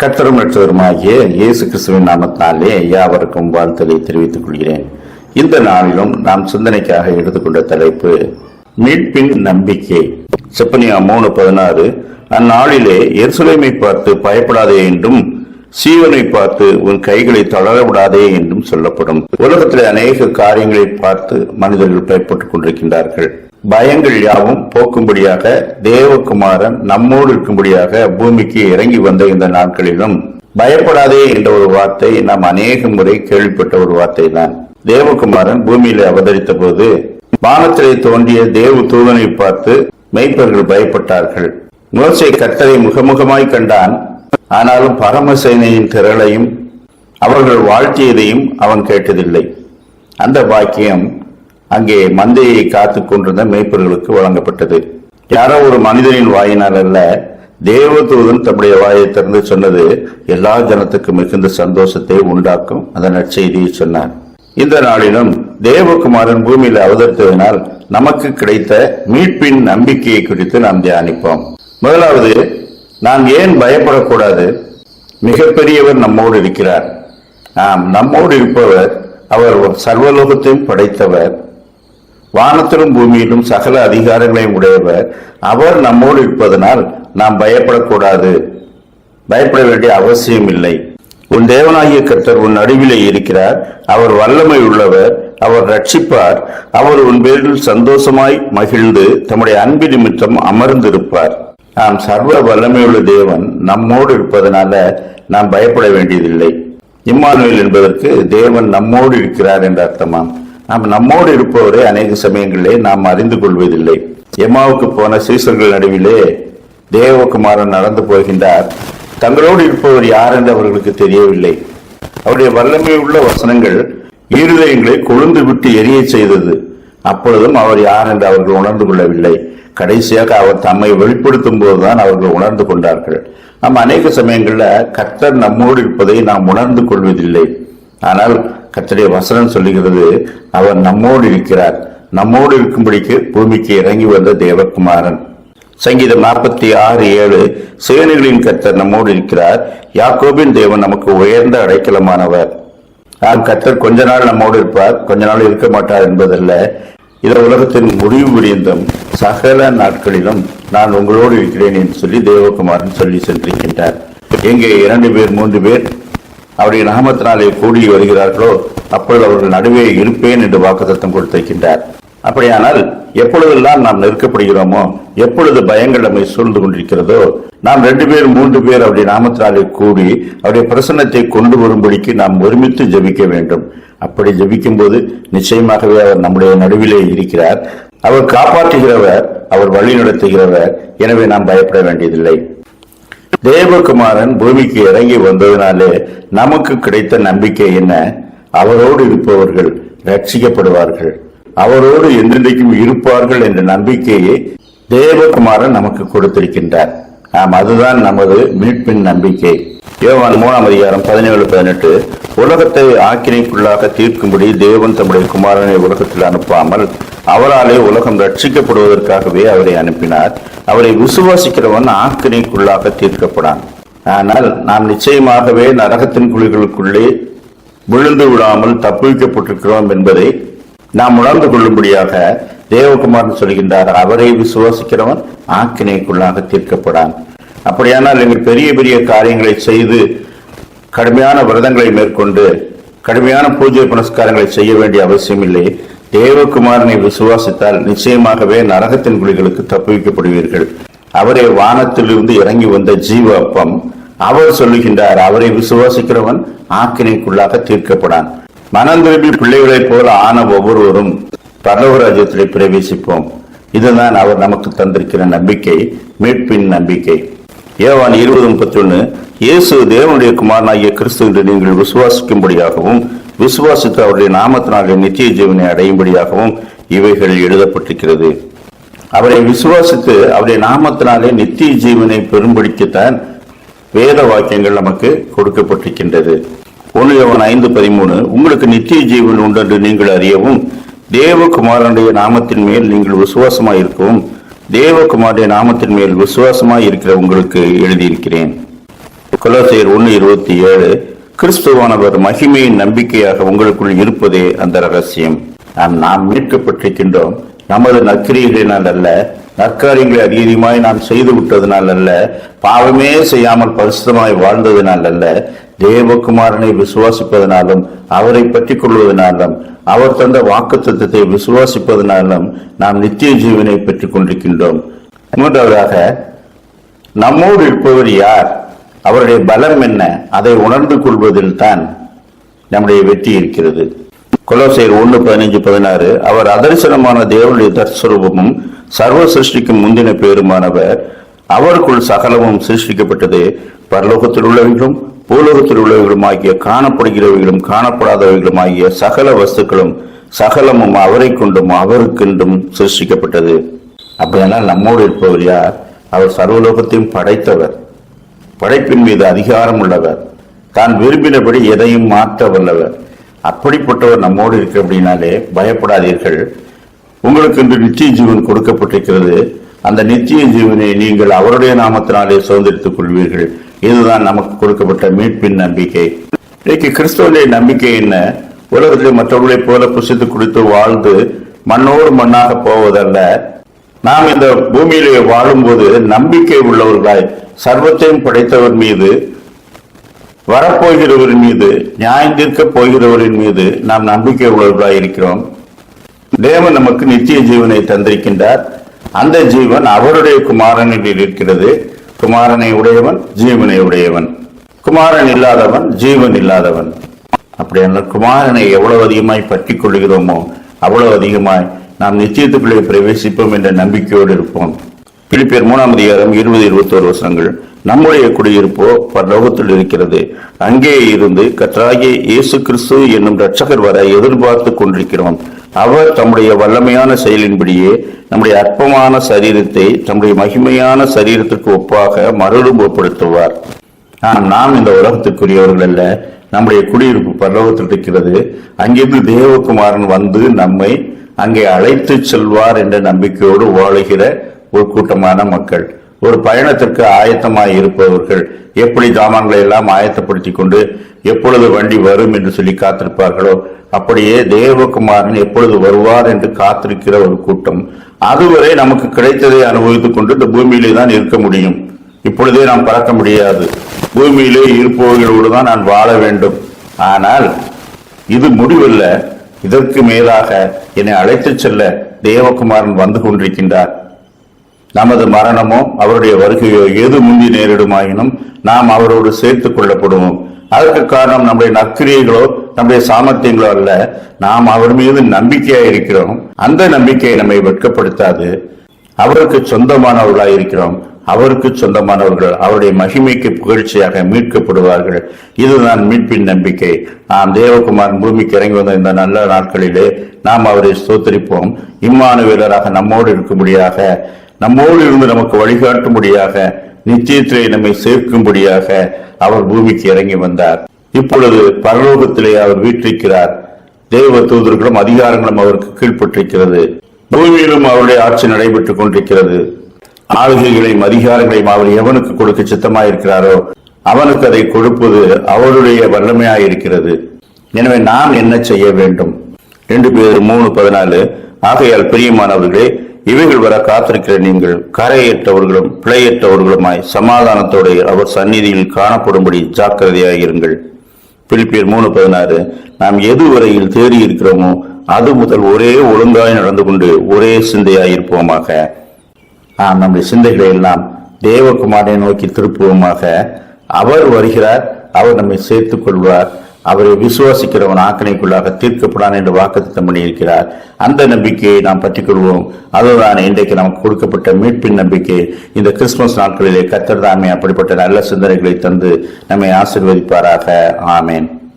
கர்த்தரும் ரட்சகருமாகிய இயேசு கிறிஸ்துவின் நாமத்தினாலே யாவருக்கும் வாழ்த்தலை தெரிவித்துக் கொள்கிறேன். இந்த நாளிலும் நாம் சிந்தனைக்காக எடுத்துக்கொண்ட தலைப்பு மீட்பின் நம்பிக்கை. செப்பனியா மூணு பதினாறு அந்நாளிலே எருசலேமை பார்த்து பயப்படாதே என்றும் சீவனை பார்த்து உன் கைகளை தளரவிடாதே என்றும் சொல்லப்படும். உலகத்தில் அநேக காரியங்களை பார்த்து மனிதர்கள் பயப்பட்டுக் கொண்டிருக்கின்றார்கள். பயங்கள் யாவும் போக்கும்படியாக தேவகுமாரன் நம்மோடு இருக்கும்படியாக பூமிக்கு இறங்கி வந்த இந்த நாட்களிலும் பயப்படாதே என்ற ஒரு வார்த்தை நாம் அநேக முறை கேள்விப்பட்ட ஒரு வார்த்தை தான் தேவகுமாரன் பூமியில அவதரித்த போது வானத்திலே தோன்றிய தேவ தூதனை பார்த்து மெய்ப்பர்கள் பயப்பட்டார்கள். மோசை கர்த்தரை முகமுகமாய் கண்டான். ஆனாலும் பரமசேனையின் திரளையும் அவர்கள் வாழ்த்தியதையும் அவன் கேட்டதில்லை. அந்த பாக்கியம் அங்கே மந்தையை காத்துக் கொண்டிருந்த மேய்ப்பர்களுக்கு வழங்கப்பட்டது. யாரோ ஒரு மனிதனின் வாயினால் அல்ல தேவதூதன் தம்முடைய வாயை திறந்து சொன்னது எல்லா ஜனத்துக்கும் மிகுந்த சந்தோஷத்தை உண்டாக்கும் அந்த நற்செய்தியை சொன்னார். இந்த நாளிலும் தேவகுமாரன் பூமியில் அவதரித்ததினால் நமக்கு கிடைத்த மீட்பின் நம்பிக்கையை குறித்து நாம் தியானிப்போம். முதலாவது நாம் ஏன் பயப்படக்கூடாது? மிகப்பெரியவர் நம்மோடு இருக்கிறார். ஆம் நம்மோடு இருப்பவர் அவர் சர்வலோகத்தையும் படைத்தவர். வானத்திலும் பூமியிலும் சகல அதிகாரங்களையும் உடையவர். அவர் நம்மோடு இருப்பதனால் நாம் பயப்படக்கூடாது. பயப்பட வேண்டிய அவசியம் இல்லை. உன் தேவனாகிய கர்த்தர் உன் நடுவிலே இருக்கிறார். அவர் வல்லமை உள்ளவர். அவர் ரட்சிப்பார் அவர் உன் பேரில் சந்தோஷமாய் மகிழ்ந்து தம்முடைய அன்பு நிமித்தம் அமர்ந்திருப்பார். நாம் சர்வ வல்லமையுள்ள தேவன். நம்மோடு இருப்பதனால நாம் பயப்பட வேண்டியதில்லை. இம்மானுவேல் என்பதற்கு தேவன் நம்மோடு இருக்கிறார் என்று அர்த்தமாம். நாம் நம்மோடு இருப்பவரை அநேக சமயங்களிலே நாம் அறிந்து கொள்வதில்லை. எம்மாவுக்கு போன சீசர்கள் நடுவிலே தேவகுமாரன் நடந்து போகின்றார். தங்களோடு இருப்பவர் யார் என்று அவர்களுக்கு தெரியவில்லை. அவருடைய வல்லமை உள்ள வசனங்கள் ஈருதயங்களை கொழுந்து விட்டு எரிய செய்தது. அப்பொழுதும் அவர் யார் என்று அவர்கள் உணர்ந்து கொள்ளவில்லை. கடைசியாக அவர் தம்மை வெளிப்படுத்தும் போதுதான் அவர்கள் உணர்ந்து கொண்டார்கள். நாம் அநேக சமயங்களில் கர்த்தர் நம்மோடு இருப்பதை நாம் உணர்ந்து கொள்வதில்லை. ஆனால் கத்தடைய வசனம் சொல்லுகிறது அவர் நம்மோடு இருக்கிறார். நம்மோடு இருக்கும்படிக்கு பூமிக்கு இறங்கி வந்த தேவகுமாரன். சங்கீதம் நாற்பத்தி ஆறு ஏழு சேனைகளின் கத்தர் நம்மோடு இருக்கிறார். யாக்கோபின் தேவன் நமக்கு உயர்ந்த அடைக்கலமானவர். ஆம் கத்தர் கொஞ்ச நாள் நம்மோடு இருப்பார். கொஞ்ச நாள் இருக்க மாட்டார் என்பதல்ல. இந்த உலகத்தின் முடிவு முடிந்தும் சகல நாட்களிலும் நான் உங்களோடு இருக்கிறேன் என்று சொல்லி தேவகுமாரன் சொல்லி சென்றிருக்கின்றார். எங்கே இரண்டு பேர் மூன்று பேர் அவருடைய நாமத்தினாலே கூடி வருகிறார்களோ அப்பொழுது அவர்கள் நடுவே இருப்பேன் என்று வாக்குத்தத்தம் கொடுத்திருக்கின்றார் அப்படியானால் எப்பொழுதெல்லாம் நாம் நெருக்கப்படுகிறோமோ எப்பொழுது பயங்கள் நம்மை சூழ்ந்து கொண்டிருக்கிறதோ நாம் ரெண்டு பேர் மூன்று பேர் அவருடைய நாமத்தினாலே கூடி அவருடைய பிரசன்னத்தை கொண்டு வரும்படிக்கு நாம் ஒருமித்து ஜெபிக்க வேண்டும். அப்படி ஜபிக்கும் போது நிச்சயமாகவே அவர் நம்முடைய நடுவிலே இருக்கிறார். அவர் காப்பாற்றுகிறவர் அவர் வழி நடத்துகிறவர். எனவே நாம் பயப்பட வேண்டியதில்லை. தேவகுமாரன் பூமிக்கு இறங்கி வந்ததினாலே நமக்கு கிடைத்த நம்பிக்கை என்ன? அவரோடு இருப்பவர்கள் ரட்சிக்கப்படுவார்கள் அவரோடு என்றென்றைக்கும் இருப்பார்கள் என்ற நம்பிக்கையை தேவகுமாரன் நமக்கு கொடுத்திருக்கின்றார். ஆம் அதுதான் நமது மீட்பின் நம்பிக்கை. யோவான் மூணாம் அதிகாரம் பதினேழு பதினெட்டு. உலகத்தை ஆக்கினைக்குள்ளாக தீர்க்கும்படி தேவன் தம்முடைய குமாரனை உலகத்தில் அனுப்பாமல் அவராலே உலகம் ரட்சிக்கப்படுவதற்காகவே அவரை அனுப்பினார். அவரை விசுவாசிக்கிறவன் ஆக்கினைக்குள்ளாக தீர்க்கப்படான். ஆனால் நாம் நிச்சயமாகவே நரகத்தின் குழிகளுக்குள்ளே விழுந்து விடாமல் தப்புவிக்கப்பட்டிருக்கிறோம் என்பதை நாம் உணர்ந்து கொள்ளும்படியாக தேவகுமாரன் சொல்கின்றார். அவரை விசுவாசிக்கிறவன் ஆக்கினைக்குள்ளாக தீர்க்கப்படான். அப்படியானால் எங்கள் பெரிய பெரிய காரியங்களை செய்து கடுமையான விரதங்களை மேற்கொண்டு கடுமையான பூஜை புனஸ்காரங்களை செய்ய வேண்டிய அவசியம் இல்லை தேவகுமாரனை விசுவாசித்தால் நிச்சயமாகவே நரகத்தின் குழிகளுக்கு தப்புவிக்கப்படுவீர்கள். அவரே வானத்திலிருந்து இறங்கி வந்த ஜீவ அப்பம் அவர் சொல்லுகின்றார் அவரை விசுவாசிக்கிறவன் ஆக்கினைக்குள்ளாக தீர்க்கப்படான். மனம் திரும்பி பிள்ளைகளைப் போல ஆன ஒவ்வொருவரும் பரலோக ராஜ்யத்திலே பிரவேசிப்போம். இதுதான் அவர் நமக்கு தந்திருக்கிற நம்பிக்கை மீட்பின் நம்பிக்கை. ஏவான் இருபது முப்பத்தி ஒன்னு இயேசு தேவனுடைய குமாரனாகிய கிறிஸ்து என்று நீங்கள் விசுவாசிக்கும்படியாகவும் விசுவாசித்து அவருடைய நாமத்தினாலே நித்திய ஜீவனை அடையும்படியாகவும் இவைகள் எழுதப்பட்டிருக்கிறது. அவரை விசுவாசித்து அவருடைய நாமத்தினாலே நித்திய ஜீவனை பெரும்படிக்குத்தான் வேத வாக்கியங்கள் நமக்கு கொடுக்கப்பட்டிருக்கின்றது. ஒன்று ஐந்து பதிமூணு உங்களுக்கு நித்திய ஜீவன் உண்டென்று நீங்கள் அறியவும் தேவகுமாரனுடைய நாமத்தின் மேல் நீங்கள் விசுவாசமாக இருக்கவும் தேவகுமாருடைய நாமத்தின் மேல் விசுவாசமாக இருக்கிற உங்களுக்கு எழுதியிருக்கிறேன். கொலோசையர் ஒன்று இருபத்தி ஏழு கிறிஸ்துவானவர் மகிமையின் நம்பிக்கையாக உங்களுக்குள் இருப்பதே அந்த ரகசியம். நாம் நாம் மீட்கப்பட்டிருக்கின்றோம். நமது நற்கிரியர்களினால் அல்ல நற்காரியங்களை அதிகமாய் நாம் செய்து விட்டதனால் அல்ல பாவமே செய்யாமல் பரிசுத்தமாய் வாழ்ந்ததினால் அல்ல தேவகுமாரனை விசுவாசிப்பதனாலும் அவரை பற்றி கொள்வதனாலும் அவர் தந்த வாக்குத்தத்தத்தை விசுவாசிப்பதனாலும் நாம் நித்திய ஜீவனை பெற்றுக் கொண்டிருக்கின்றோம். மூன்றாவதாக நம்மோடு இருப்பவர் யார்? அவருடைய பலம் என்ன? அதை உணர்ந்து கொள்வதில் தான் நம்முடைய வெற்றி இருக்கிறது. கொலோசையர் ஒன்று பதினஞ்சு பதினாறு அவர் அதரிசனமான தேவனுடைய தற்ஸ்வரூபமும் சர்வ சிருஷ்டிக்கும் முந்தின பேருமானவர் அவருக்குள் சகலமும் சிருஷ்டிக்கப்பட்டது பரலோகத்தில் உள்ளவர்களும் பூலோகத்தில் உள்ளவர்களும் ஆகிய காணப்படுகிறவைகளும் காணப்படாதவைகளும் ஆகிய சகல வஸ்துக்களும் சகலமும் அவரை கொண்டும் அவருக்கென்றும் சிருஷ்டிக்கப்பட்டது. அப்படியானால் நம்மோடு இருப்பவர் யார்? அவர் சர்வலோகத்தையும் படைத்தவர். படைப்பின் மீது அதிகாரம் உள்ளவர். தான் விரும்பினபடி எதையும் மாற்ற வல்லவர். அப்படிப்பட்டவர் நம்மோடு இருக்கு அப்படின்னாலே பயப்படாதீர்கள். உங்களுக்கு இன்று நிச்சய ஜீவன் கொடுக்கப்பட்டிருக்கிறது. அந்த நிச்சய ஜீவனை நீங்கள் அவருடைய நாமத்தினாலே சுதந்திரித்துக் கொள்வீர்கள். இதுதான் நமக்கு கொடுக்கப்பட்ட மீட்பின் நம்பிக்கை. இன்றைக்கு கிறிஸ்தவனுடைய நம்பிக்கை என்ன? உலகத்தில் மற்றவர்களைப் போல புசித்து குடித்து வாழ்ந்து மண்ணோடு மண்ணாக போவதல்ல. நாம் இந்த பூமியிலே வாழும்போது நம்பிக்கை உள்ளவர்களாய் சர்வத்தையும் படைத்தவர் மீது வரப்போகிறவரின் மீது நியாயந்திருக்க போகிறவரின் மீது நாம் நம்பிக்கை உள்ளவர்களாய் இருக்கிறோம். தேவன் நமக்கு நித்திய ஜீவனை தந்திருக்கின்றார். அந்த ஜீவன் அவருடைய குமாரனில் இருக்கிறது. குமாரனை உடையவன் ஜீவனை உடையவன். குமாரன் இல்லாதவன் ஜீவன் இல்லாதவன். அப்படியான குமாரனை எவ்வளவு அதிகமாய் பற்றி கொள்கிறோமோ அவ்வளவு அதிகமாய் நாம் நிச்சயத்துக்குள்ளே பிரவேசிப்போம் என்ற நம்பிக்கையோடு இருப்போம். பிலிப்பியர் மூணாம் அதிகாரம் இருபது இருபத்தோரு வருஷங்கள் நம்முடைய குடியிருப்போ பரலோகத்தில் இருக்கிறது. அங்கே இருந்து கத்ராகிய இயேசு கிறிஸ்து என்னும் ரட்சகர் வர எதிர்பார்த்து கொண்டிருக்கிறோம். அவர் தம்முடைய வல்லமையான செயலின்படியே நம்முடைய அற்பமான சரீரத்தை தம்முடைய மகிமையான சரீரத்திற்கு ஒப்பாக மறுரூபப்படுத்துவார் ஆனால் நாம் இந்த உலகத்திற்குரியவர்கள் அல்ல. நம்முடைய குடியிருப்பு பரலோகத்தில் இருக்கிறது. அங்கிருந்து தேவகுமாரன் வந்து நம்மை அங்கே அழைத்து செல்வார் என்ற நம்பிக்கையோடு வாழுகிற ஒரு கூட்டமான மக்கள். ஒரு பயணத்திற்கு ஆயத்தமாய் இருப்பவர்கள் எப்படி ஜாமான்களை எல்லாம் ஆயத்தப்படுத்தி கொண்டு எப்பொழுது வண்டி வரும் என்று சொல்லி காத்திருப்பார்களோ அப்படியே தேவகுமாரன் எப்பொழுது வருவார் என்று காத்திருக்கிற ஒரு கூட்டம். அதுவரை நமக்கு கிடைத்ததை அனுபவித்துக் கொண்டு இந்த பூமியிலே தான் இருக்க முடியும். இப்பொழுதே நாம் பறக்க முடியாது. பூமியிலே இருப்பவர்களோடு தான் நான் வாழ வேண்டும். ஆனால் இது முடிவில்லை. இதற்கு மேலாக என்னை அழைத்துச் செல்ல தேவகுமாரன் வந்து கொண்டிருக்கின்றார். நமது மரணமோ அவருடைய வருகையோ எது முந்தி நேரிடுமாயினும் நாம் அவரோடு சேர்த்துக் கொள்ளப்படுவோம். அதற்கு காரணம் நம்முடைய நற்கிரியைகளோ நம்முடைய சாமர்த்தியங்களோ அல்ல. நாம் அவர் மீது நம்பிக்கையா இருக்கிறோம். அந்த நம்பிக்கையை நம்மை வெட்கப்படுத்தாது. அவருக்கு சொந்தமானவர்களாக இருக்கிறோம் அவருக்கு சொந்தமானவர்கள் அவருடைய மகிமைக்கு புகழ்ச்சியாக மீட்கப்படுவார்கள். இதுதான் மீட்பின் நம்பிக்கை. நாம் தேவகுமார் பூமிக்கு இறங்கி வந்த இந்த நல்ல நாட்களிலே நாம் அவரை ஸ்தோத்தரிப்போம். இம்மானுவேலராக நம்மோடு இருக்கும்படியாக நம்மோடு இருந்து நமக்கு வழிகாட்டும்படியாக நிச்சயத்திலே நம்மை சேர்க்கும்படியாக அவர் பூமிக்கு இறங்கி வந்தார். இப்பொழுது பரலோகத்திலே அவர் வீற்றிருக்கிறார். தேவ தூதர்களும் அதிகாரங்களும் அவருக்கு கீழ்ப்பட்டிருக்கிறது. பூமியிலும் அவருடைய ஆட்சி நடைபெற்றுக் கொண்டிருக்கிறது. ஆளுகைகளையும் அதிகாரங்களையும் அவர் எவனுக்கு கொடுக்க சித்தமாயிருக்கிறாரோ அவனுக்கு அதை கொடுப்பது அவருடைய வல்லமையாயிருக்கிறது. எனவே நாம் என்ன செய்ய வேண்டும்? ரெண்டு பேர் மூணு பதினாலு. ஆகையால் பிரியமானவர்களே இவைகள் வர காத்திருக்கிற நீங்கள் கரையற்றவர்களும் பிழையற்றவர்களுமாய் சமாதானத்தோடு அவர் சந்நிதியில் காணப்படும்படி ஜாக்கிரதையாயிருங்கள். பிலிப்பியர் மூணு பதினாறு. நாம் எதுவரையில் தேடி இருக்கிறோமோ அது முதல் ஒரே ஒழுங்காய் நடந்து கொண்டு ஒரே சிந்தையாயிருப்போமாக. நாம் நம்முடைய சிந்தைகளை எல்லாம் தேவகுமாரை நோக்கி திருப்புவோமாக. அவர் வருகிறார் அவர் நம்மை சேர்த்துக் கொள்வார் அவரை விசுவாசிக்கிறவன் ஆக்கணைக்குள்ளாக தீர்க்கப்படான் என்று வாக்குத்தம் பண்ணியிருக்கிறார். அந்த நம்பிக்கையை நாம் பற்றிக் கொள்வோம். அதுதான் இன்றைக்கு நமக்கு கொடுக்கப்பட்ட மீட்பின் நம்பிக்கை. இந்த கிறிஸ்துமஸ் நாட்களிலே கத்தர் தாமே அப்படிப்பட்ட நல்ல சிந்தனைகளை தந்து நம்மை ஆசிர்வதிப்பாராக. ஆமேன்.